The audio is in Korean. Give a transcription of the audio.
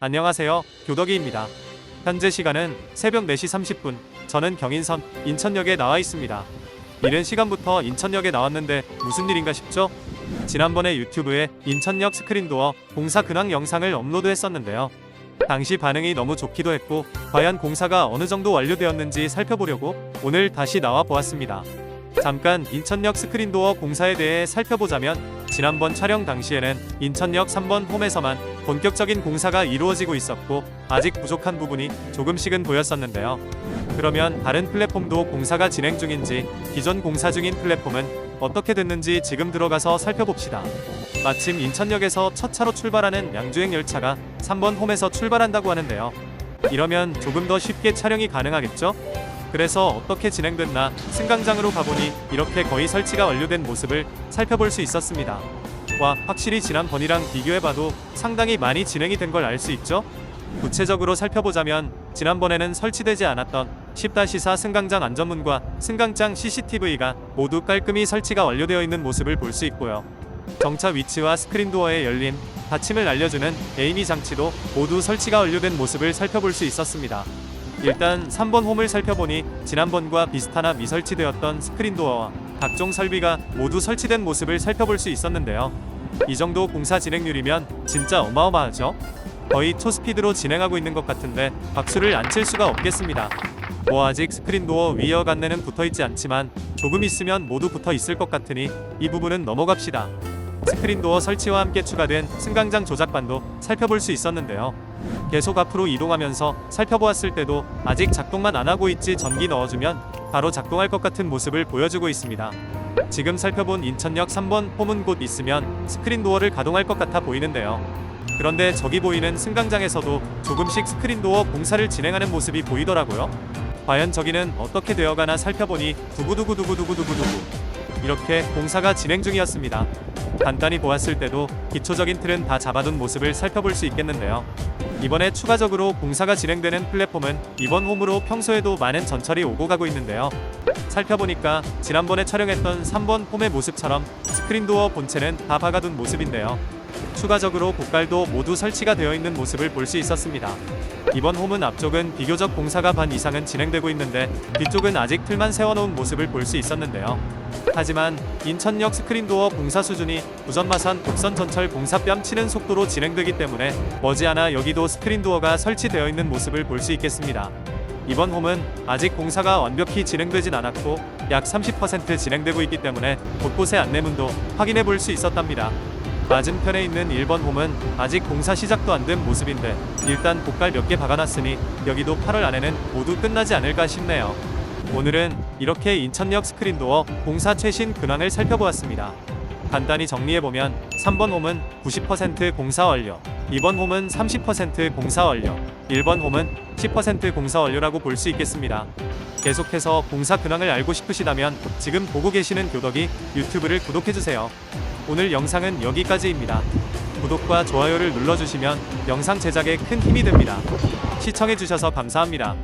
안녕하세요. 교덕이입니다. 현재 시간은 새벽 4시 30분. 저는 경인선 인천역에 나와 있습니다. 이른 시간부터 인천역에 나왔는데 무슨 일인가 싶죠? 지난번에 유튜브에 인천역 스크린도어 공사 근황 영상을 업로드했었는데요. 당시 반응이 너무 좋기도 했고 과연 공사가 어느 정도 완료되었는지 살펴보려고 오늘 다시 나와 보았습니다. 잠깐 인천역 스크린도어 공사에 대해 살펴보자면 지난번 촬영 당시에는 인천역 3번 홈에서만 본격적인 공사가 이루어지고 있었고 아직 부족한 부분이 조금씩은 보였었는데요. 그러면 다른 플랫폼도 공사가 진행 중인지 기존 공사 중인 플랫폼은 어떻게 됐는지 지금 들어가서 살펴봅시다. 마침 인천역에서 첫 차로 출발하는 양주행 열차가 3번 홈에서 출발한다고 하는데요. 이러면 조금 더 쉽게 촬영이 가능하겠죠? 그래서 어떻게 진행됐나 승강장으로 가보니 이렇게 거의 설치가 완료된 모습을 살펴볼 수 있었습니다. 와, 확실히 지난번이랑 비교해봐도 상당히 많이 진행이 된 걸 알 수 있죠? 구체적으로 살펴보자면 지난번에는 설치되지 않았던 10-4 승강장 안전문과 승강장 CCTV가 모두 깔끔히 설치가 완료되어 있는 모습을 볼 수 있고요. 정차 위치와 스크린 도어의 열림, 닫힘을 알려주는 에이미 장치도 모두 설치가 완료된 모습을 살펴볼 수 있었습니다. 일단 3번 홈을 살펴보니 지난번과 비슷하나 미설치되었던 스크린 도어와 각종 설비가 모두 설치된 모습을 살펴볼 수 있었는데요. 이 정도 공사 진행률이면 진짜 어마어마하죠? 거의 초스피드로 진행하고 있는 것 같은데 박수를 안 칠 수가 없겠습니다. 뭐 아직 스크린 도어 위어 간내는 붙어 있지 않지만 조금 있으면 모두 붙어 있을 것 같으니 이 부분은 넘어갑시다. 스크린 도어 설치와 함께 추가된 승강장 조작반도 살펴볼 수 있었는데요. 계속 앞으로 이동하면서 살펴보았을 때도 아직 작동만 안 하고 있지 전기 넣어주면 바로 작동할 것 같은 모습을 보여주고 있습니다. 지금 살펴본 인천역 3번 홈은 곧 있으면 스크린 도어를 가동할 것 같아 보이는데요. 그런데 저기 보이는 승강장에서도 조금씩 스크린 도어 공사를 진행하는 모습이 보이더라고요. 과연 저기는 어떻게 되어가나 살펴보니 두구두구두구두구두구두구 이렇게 공사가 진행 중이었습니다. 간단히 보았을 때도 기초적인 틀은 다 잡아둔 모습을 살펴볼 수 있겠는데요. 이번에 추가적으로 공사가 진행되는 플랫폼은 이번 홈으로 평소에도 많은 전철이 오고 가고 있는데요. 살펴보니까 지난번에 촬영했던 3번 홈의 모습처럼 스크린도어 본체는 다 박아둔 모습인데요. 추가적으로 고깔도 모두 설치가 되어 있는 모습을 볼 수 있었습니다. 이번 홈은 앞쪽은 비교적 공사가 반 이상은 진행되고 있는데 뒤쪽은 아직 틀만 세워놓은 모습을 볼 수 있었는데요. 하지만 인천역 스크린도어 공사 수준이 부전마산 북선 전철 공사 뺨치는 속도로 진행되기 때문에 머지않아 여기도 스크린도어가 설치되어 있는 모습을 볼 수 있겠습니다. 이번 홈은 아직 공사가 완벽히 진행되진 않았고 약 30% 진행되고 있기 때문에 곳곳의 안내문도 확인해 볼 수 있었답니다. 맞은편에 있는 1번 홈은 아직 공사 시작도 안 된 모습인데 일단 고깔 몇 개 박아놨으니 여기도 8월 안에는 모두 끝나지 않을까 싶네요. 오늘은 이렇게 인천역 스크린도어 공사 최신 근황을 살펴보았습니다. 간단히 정리해보면 3번 홈은 90% 공사 완료, 2번 홈은 30% 공사 완료, 1번 홈은 10% 공사 완료라고 볼 수 있겠습니다. 계속해서 공사 근황을 알고 싶으시다면 지금 보고 계시는 교덕이 유튜브를 구독해주세요. 오늘 영상은 여기까지입니다. 구독과 좋아요를 눌러주시면 영상 제작에 큰 힘이 됩니다. 시청해주셔서 감사합니다.